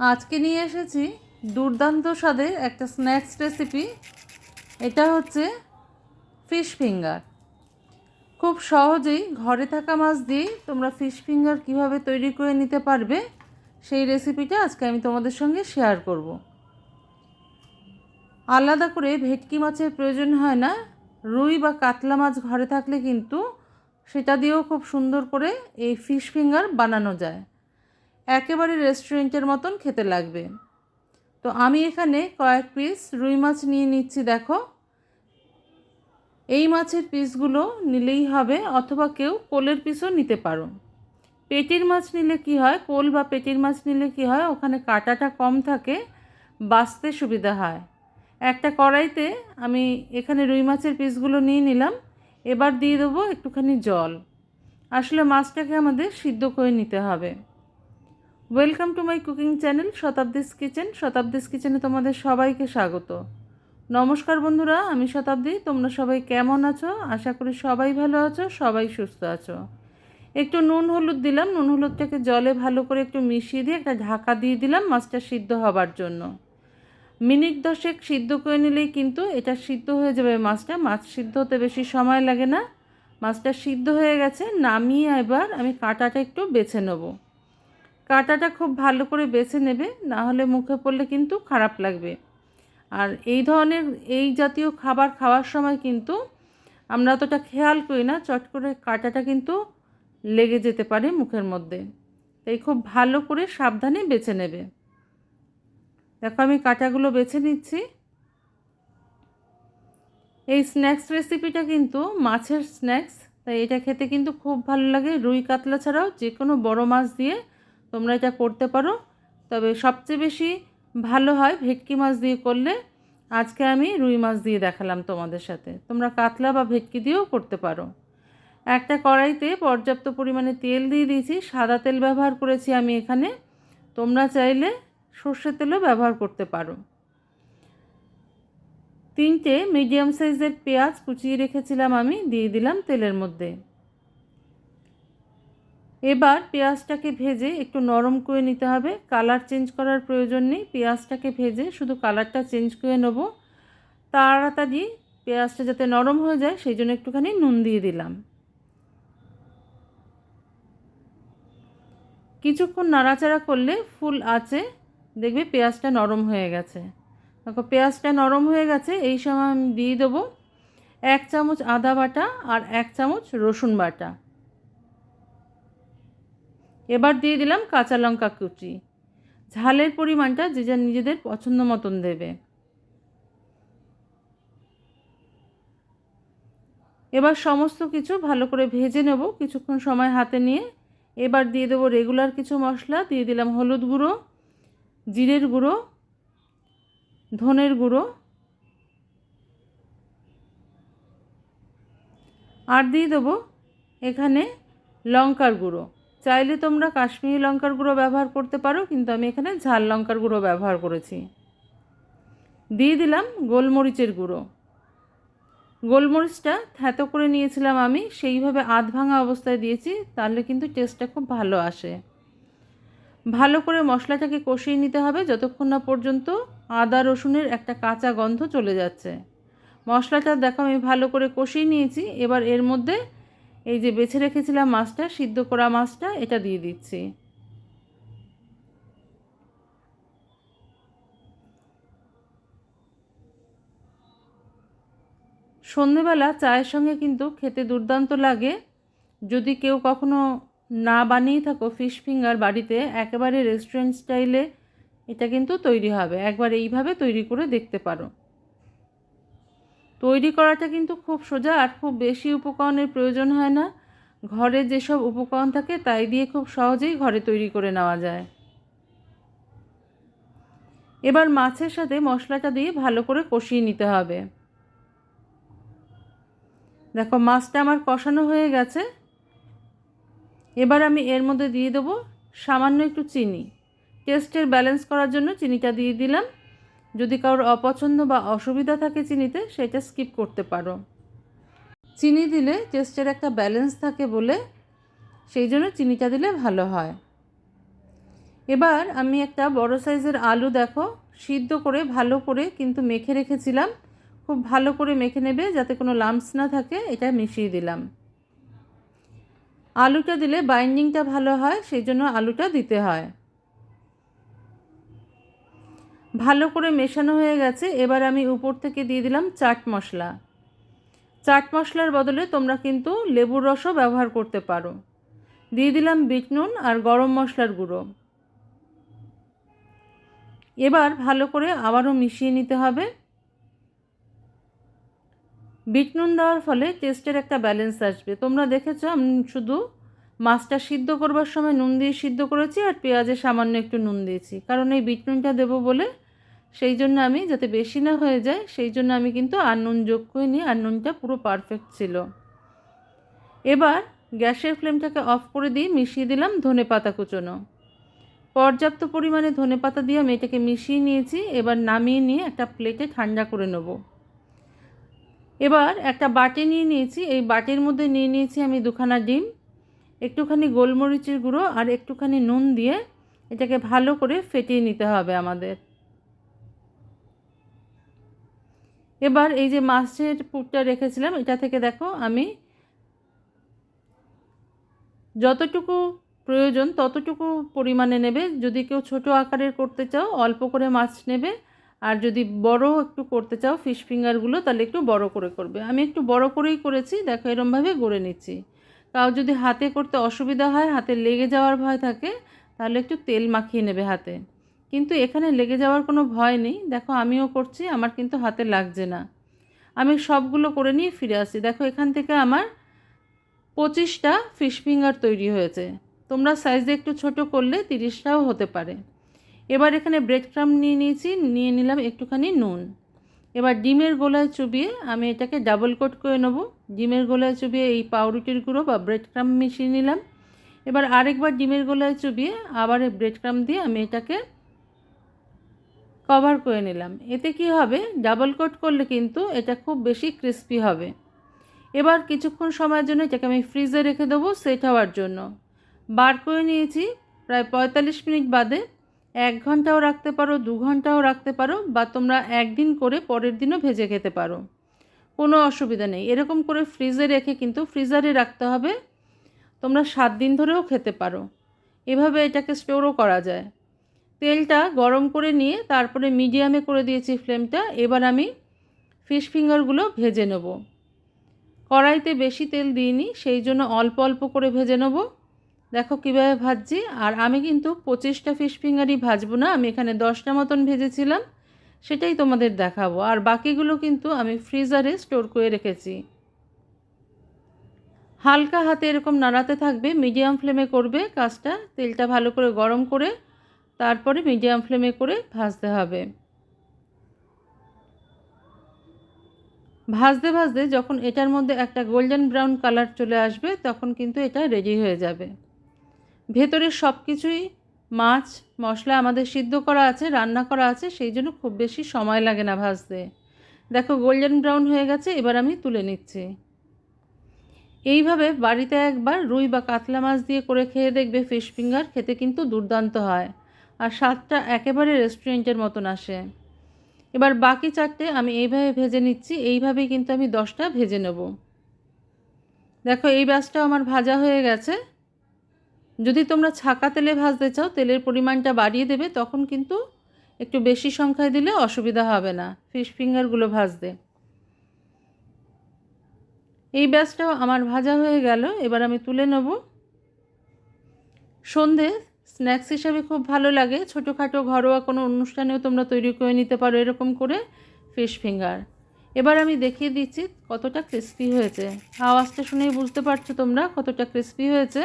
আজকে নিয়ে এসেছি দুর্দান্ত স্বাদের একটা স্ন্যাক্স রেসিপি এটা হচ্ছে ফিশ ফিঙ্গার খুব সহজেই ঘরে থাকা মাছ দিয়ে তোমরা ফিশ ফিঙ্গার কীভাবে তৈরি করে নিতে পারবে, সেই রেসিপিটা আজকে আমি তোমাদের সঙ্গে শেয়ার করব। আলাদা করে ভেটকি মাছের প্রয়োজন হয় না, রুই বা কাতলা মাছ ঘরে থাকলে কিন্তু সেটা দিয়েও খুব সুন্দর করে এই ফিশ ফিঙ্গার বানানো যায়। একেবারে রেস্টুরেন্টের মতন খেতে লাগবে। তো আমি এখানে কয়েক পিস রুই মাছ নিয়ে নিচ্ছি, দেখো। এই মাছের পিসগুলো নিলেই হবে, অথবা কেউ কোলের পিসও নিতে পারো। পেটির মাছ নিলে কি হয়, কোল বা পেটির মাছ নিলে কি হয়, ওখানে কাটাটা কম থাকে, বাঁচতে সুবিধা হয়। একটা কড়াইতে আমি এখানে রুই মাছের পিসগুলো নিয়ে নিলাম, এবার দিয়ে দেবো একটুখানি জল। আসলে মাছটাকে আমাদের সিদ্ধ করে নিতে হবে। Welcome to my cooking channel Shatabdi's kitchen Shatabdi's কিচেনে তোমাদের সবাইকে স্বাগত। নমস্কার বন্ধুরা, আমি শতাব্দী। তোমরা সবাই কেমন আছো? আশা করি সবাই ভালো আছো, সবাই সুস্থ আছো। একটু নুন হলুদ দিলাম। নুন হলুদটাকে জলে ভালো করে একটু মিশিয়ে দিয়ে একটা ঢাকা দিয়ে দিলাম মাছটা সিদ্ধ হবার জন্য। মিনিট দশেক সিদ্ধ করে নিলেই কিন্তু এটা সিদ্ধ হয়ে যাবে মাছটা। মাছ সিদ্ধ হতে বেশি সময় লাগে না। মাছটা সিদ্ধ হয়ে গেছে। নামিয়ে এবার আমি কাঁটাটা একটু বেছে নেব। কাঁটাটা খুব ভালো করে বেছে নেবে না হলে মুখে পড়লে কিন্তু খারাপ লাগবে। আর এই ধরনের এই জাতীয় খাবার খাওয়ার সময় কিন্তু আমরা অতটা খেয়াল করি না, চট করে কাঁটাটা কিন্তু লেগে যেতে পারে মুখের মধ্যে। তাই খুব ভালো করে সাবধানে বেছে নেবে। দেখো আমি কাঁটাগুলো বেছে নিচ্ছি। এই স্ন্যাক্স রেসিপিটা কিন্তু মাছের স্ন্যাক্স, তাই এটা খেতে কিন্তু খুব ভালো লাগে। রুই কাতলা ছাড়াও যে কোনো বড় মাছ দিয়ে তোমরা এটা করতে পারো। তবে সবচেয়ে বেশি ভালো হয় ভেটকি মাছ দিয়ে করলে। আজকে আমি রুই মাছ দিয়ে দেখালাম তোমাদের সাথে। তোমরা কাতলা বা ভেটকি দিয়েও করতে পারো। একটা কড়াইতে পর্যাপ্ত পরিমাণে তেল দিয়ে দিয়েছি। সাদা তেল ব্যবহার করেছি আমি এখানে। তোমরা চাইলে সর্ষের তেলও ব্যবহার করতে পারো। তিনটে মিডিয়াম সাইজের পেঁয়াজ কুচিয়ে রেখেছিলাম আমি, দিয়ে দিলাম তেলের মধ্যে। এবার পেঁয়াজটাকে ভেজে একটু নরম করে নিতে হবে। কালার চেঞ্জ করার প্রয়োজন নেই। পেঁয়াজটাকে ভেজে শুধু কালারটা চেঞ্জ করে নেব। তাড়াতাড়ি পেঁয়াজটা যাতে নরম হয়ে যায়, সেই জন্য একটুখানি নুন দিয়ে দিলাম। কিছুক্ষণ নাড়াচাড়া করলে ফুল আছে। দেখবে পেঁয়াজটা নরম হয়ে গেছে। দেখো, পেঁয়াজটা নরম হয়ে গেছে। এই সময় আমি দিয়ে দেবো এক চামচ আদা বাটা আর এক চামচ রসুন বাটা। এবার দিয়ে দিলাম কাঁচা লঙ্কা কুচি। ঝালের পরিমাণটা যে যা নিজেদের পছন্দ মতন দেবে। এবার সমস্ত কিছু ভালো করে ভেজে নেব। কিছুক্ষণ সময় হাতে নিয়ে এবার দিয়ে দেবো রেগুলার কিছু মশলা। দিয়ে দিলাম হলুদ গুঁড়ো, জিরের গুঁড়ো, ধনের গুঁড়ো। আর দিয়ে দেবো এখানে লঙ্কার গুঁড়ো। চাইলে তোমরা কাশ্মীরি লঙ্কার গুঁড়ো ব্যবহার করতে পারো, কিন্তু আমি এখানে ঝাল লঙ্কার গুঁড়ো ব্যবহার করেছি। দিয়ে দিলাম গোলমরিচের গুঁড়ো। গোলমরিচটা থ্যাতো করে নিয়েছিলাম আমি, সেইভাবে আধ ভাঙা অবস্থায় দিয়েছি, তাহলে কিন্তু টেস্টটা খুব ভালো আসে। ভালো করে মশলাটাকে কষিয়ে নিতে হবে, যতক্ষণ না পর্যন্ত আদা রসুনের একটা কাঁচা গন্ধ চলে যাচ্ছে। মশলাটা দেখো আমি ভালো করে কষিয়ে নিয়েছি, এবার এর মধ্যে এই যে বেছে রেখেছিলাম মাছটা, সিদ্ধ করা মাছটা, এটা দিয়ে দিচ্ছি। সন্ধেবেলা চায়ের সঙ্গে কিন্তু খেতে দুর্দান্ত লাগে। যদি কেউ কখনো না বানিয়ে থাকো ফিশ ফিঙ্গার বাড়িতে, একেবারে রেস্টুরেন্ট স্টাইলে এটা কিন্তু তৈরি হবে। একবার এইভাবে তৈরি করে দেখতে পারো। তৈরি করাটা কিন্তু খুব সোজা আর খুব বেশি উপকরণের প্রয়োজন হয় না। ঘরে যেসব উপকরণ থাকে তাই দিয়ে খুব সহজেই ঘরে তৈরি করে নেওয়া যায়। এবার মাছের সাথে মশলাটা দিয়ে ভালো করে কষিয়ে নিতে হবে। দেখো, মাছটা আমার কষানো হয়ে গেছে। এবার আমি এর মধ্যে দিয়ে দেবো সামান্য একটু চিনি। টেস্টের ব্যালেন্স করার জন্য চিনিটা দিয়ে দিলাম। যদি কারোর অপছন্দ বা অসুবিধা থাকে চিনিতে, সেটা স্কিপ করতে পারো। চিনি দিলে টেস্টের একটা ব্যালেন্স থাকে বলে সেই জন্য চিনিটা দিলে ভালো হয়। এবার আমি একটা বড় সাইজের আলু দেখো, সিদ্ধ করে ভালো করে কিন্তু মেখে রেখেছিলাম। খুব ভালো করে মেখে নেবে যাতে কোনো লাম্পস না থাকে, এটা মিশিয়ে দিলাম। আলুটা দিলে বাইন্ডিংটা ভালো হয়, সেই জন্য আলুটা দিতে হয়। ভালো করে মেশানো হয়ে গেছে। এবার আমি উপর থেকে দিয়ে দিলাম চাট মশলা। চাট মশলার বদলে তোমরা কিন্তু লেবুর রসও ব্যবহার করতে পারো। দিয়ে দিলাম বিট নুন আর গরম মশলার গুঁড়ো। এবার ভালো করে আবারও মিশিয়ে নিতে হবে। বিট নুন দেওয়ার ফলে টেস্টের একটা ব্যালেন্স আসবে। তোমরা দেখেছ আমি শুধু মাছটা সিদ্ধ করবার সময় নুন দিয়ে সিদ্ধ করেছি আর পেঁয়াজে সামান্য একটু নুন দিয়েছি। কারণ এই বিট নুনটা দেবো বলে সেই জন্য আমি যাতে বেশি না হয়ে যায়, সেই জন্য আমি কিন্তু আর নুন যোগ করিনি আর নুনটা পুরো পারফেক্ট ছিল। এবার গ্যাসের ফ্লেমটাকে অফ করে দিয়ে মিশিয়ে দিলাম ধনে পাতা কুচোনো। পর্যাপ্ত পরিমাণে ধনে পাতা দিয়ে আমি এটাকে মিশিয়ে নিয়েছি, এবার নামিয়ে নিয়ে একটা প্লেটে ঠান্ডা করে নেব। এবার একটা বাটি নিয়ে নিয়েছি, এই বাটির মধ্যে নিয়ে নিয়েছি আমি দুখানা ডিম, একটুখানি গোলমরিচের গুঁড়ো আর একটুখানি নুন দিয়ে এটাকে ভালো করে ফেটিয়ে নিতে হবে আমাদের। এবার এই যে মাছের পুরটা রেখেছিলাম, এটা থেকে দেখো আমি যতটুকু প্রয়োজন ততটুকু পরিমাণে নেবে। যদি কেউ ছোট আকারের করতে চাও, অল্প করে মাছ নেবে। আর যদি বড় একটু করতে চাও, ফিশ ফিঙ্গারগুলো, তাহলে একটু বড় করে করবে। আমি একটু বড় করেই করেছি, দেখো এরমভাবে গড়ে নিচ্ছি। তাও যদি হাতে করতে অসুবিধা হয়, হাতে লেগে যাওয়ার ভয় থাকে, তাহলে একটু তেল মাখিয়ে নেবে হাতে। কিন্তু এখানে লেগে যাওয়ার কোনো ভয় নেই। দেখো, আমিও করছি, আমার কিন্তু হাতে লাগছে না। আমি সবগুলো করে নিয়ে ফিরে আসি। দেখো, এখান থেকে আমার পঁচিশটা ফিশ ফিঙ্গার তৈরি হয়েছে। তোমরা সাইজে একটু ছোট করলে তিরিশটাও হতে পারে। এবার এখানে ব্রেড ক্রাম নিয়ে নিয়েছি, নিয়ে নিলাম একটুখানি নুন। এবার ডিমের গোলায় চুবিয়ে আমি এটাকে ডাবল কোট করে নেব। ডিমের গোলায় চুবিয়ে এই পাউরুটির গুঁড়ো বা ব্রেড ক্রাম মিশিয়ে নিলাম। এবার আরেকবার ডিমের গোলায় চুবিয়ে আবার ব্রেড ক্রাম দিয়ে আমি এটাকে কভার করে নিলাম। এতে কি হবে? ডাবল কোট করলে কিন্তু এটা খুব বেশি ক্রিস্পি হবে। এবার কিছুক্ষণ সময়ের জন্য এটাকে আমি ফ্রিজে রেখে দেবো সেট হওয়ার জন্য। বার করে নিয়েছি। প্রায় পঁয়তাল্লিশ মিনিট বাদে এক ঘন্টাও রাখতে পারো, দু ঘন্টাও রাখতে পারো বা তোমরা একদিন করে পরের দিনও ভেজে খেতে পারো। কোনো অসুবিধা নেই। এরকম করে ফ্রিজে রেখে কিন্তু ফ্রিজারে রাখতে হবে। তোমরা সাত দিন ধরেও খেতে পারো। এভাবে এটাকে স্টোরও করা যায়। তেলটা গরম করে নিয়ে তারপরে মিডিয়ামে করে দিয়েছি ফ্লেমটা, এবার আমি ফিশ ফিঙ্গারগুলো ভেজে নেব। কড়াইতে বেশি তেল দিইনি, সেই জন্য অল্প অল্প করে ভেজে নেব। দেখো কীভাবে ভাজছি, আর আমি কিন্তু পঁচিশটা ফিশ ফিঙ্গারই ভাজবো না, আমি এখানে দশটা মতন ভেজেছিলাম, সেটাই তোমাদের দেখাবো। আর বাকিগুলো কিন্তু আমি ফ্রিজারে স্টোর করে রেখেছি। হালকা হাতে এরকম নাড়াতে থাকবে, মিডিয়াম ফ্লেমে করবে কাজটা, তেলটা ভালো করে গরম করে তারপরে মিডিয়াম ফ্লেমে করে ভাজতে হবে। ভাজতে ভাজতে যখন এটার মধ্যে একটা গোল্ডেন ব্রাউন কালার চলে আসবে, তখন কিন্তু এটা রেডি হয়ে যাবে। ভেতরে সব কিছুই মাছ, মশলা আমাদের সিদ্ধ করা আছে, রান্না করা আছে, সেই জন্য খুব বেশি সময় লাগে না ভাজতে। দেখো গোল্ডেন ব্রাউন হয়ে গেছে, এবার আমি তুলে নিচ্ছি। এইভাবে বাড়িতে একবার রুই বা কাতলা মাছ দিয়ে করে খেয়ে দেখবে ফিশ ফিঙ্গার খেতে কিন্তু দুর্দান্ত হয়। আর স্বাদটা একেবারে রেস্টুরেন্টের মতন আসে। এবার বাকি চারটে আমি এইভাবে ভেজে নিচ্ছি, এইভাবেই কিন্তু আমি দশটা ভেজে নেব। দেখো, এই ব্যাসটাও আমার ভাজা হয়ে গেছে। যদি তোমরা ছাকা তেলে ভাজতে চাও, তেলের পরিমাণটা বাড়িয়ে দেবে, তখন কিন্তু একটু বেশি সংখ্যায় দিলে অসুবিধা হবে না, ফিশ ফিঙ্গারগুলো ভাজতে। এই ব্যাসটাও আমার ভাজা হয়ে গেল, এবার আমি তুলে নেব। সন্ধে স্ন্যাক্স হিসাবে খুব ভালো লাগে। ছোটোখাটো ঘরোয়া কোনো অনুষ্ঠানেও তোমরা তৈরি করে নিতে পারো এরকম করে ফিশ ফিঙ্গার এবার আমি দেখিয়ে দিচ্ছি কতটা ক্রিস্পি হয়েছে। আওয়াজটা শুনেই বুঝতে পারছ তোমরা কতটা ক্রিস্পি হয়েছে।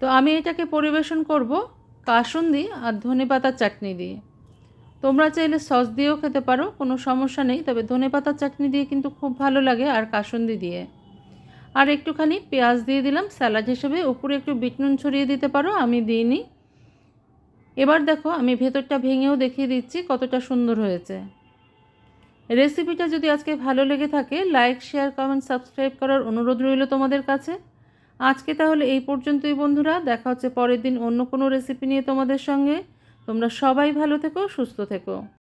তো আমি এটাকে পরিবেশন করব কাসুন্দি আর ধনে পাতার চাটনি দিয়ে। তোমরা চাইলে সস দিয়েও খেতে পারো, কোনো সমস্যা নেই, তবে ধনে পাতার চাটনি দিয়ে কিন্তু খুব ভালো লাগে আর কাসুন্দি দিয়ে। আর একটুখানি পেঁয়াজ দিয়ে দিলাম, স্যালাড হিসেবে। উপরে একটু বিটনুন ছড়িয়ে দিতে পারো, আমি দিইনি। এবার দেখো, আমি ভেতরটা ভেঙেও দেখিয়ে দিচ্ছি কতটা সুন্দর হয়েছে। রেসিপিটা যদি আজকে ভালো লেগে থাকে, লাইক, শেয়ার, কমেন্ট, সাবস্ক্রাইব করার অনুরোধ রইল তোমাদের কাছে। আজকে তাহলে এই পর্যন্তই বন্ধুরা, দেখা হচ্ছে পরের দিন অন্য কোনো রেসিপি নিয়ে তোমাদের সঙ্গে। তোমরা সবাই ভালো থেকো, সুস্থ থেকো।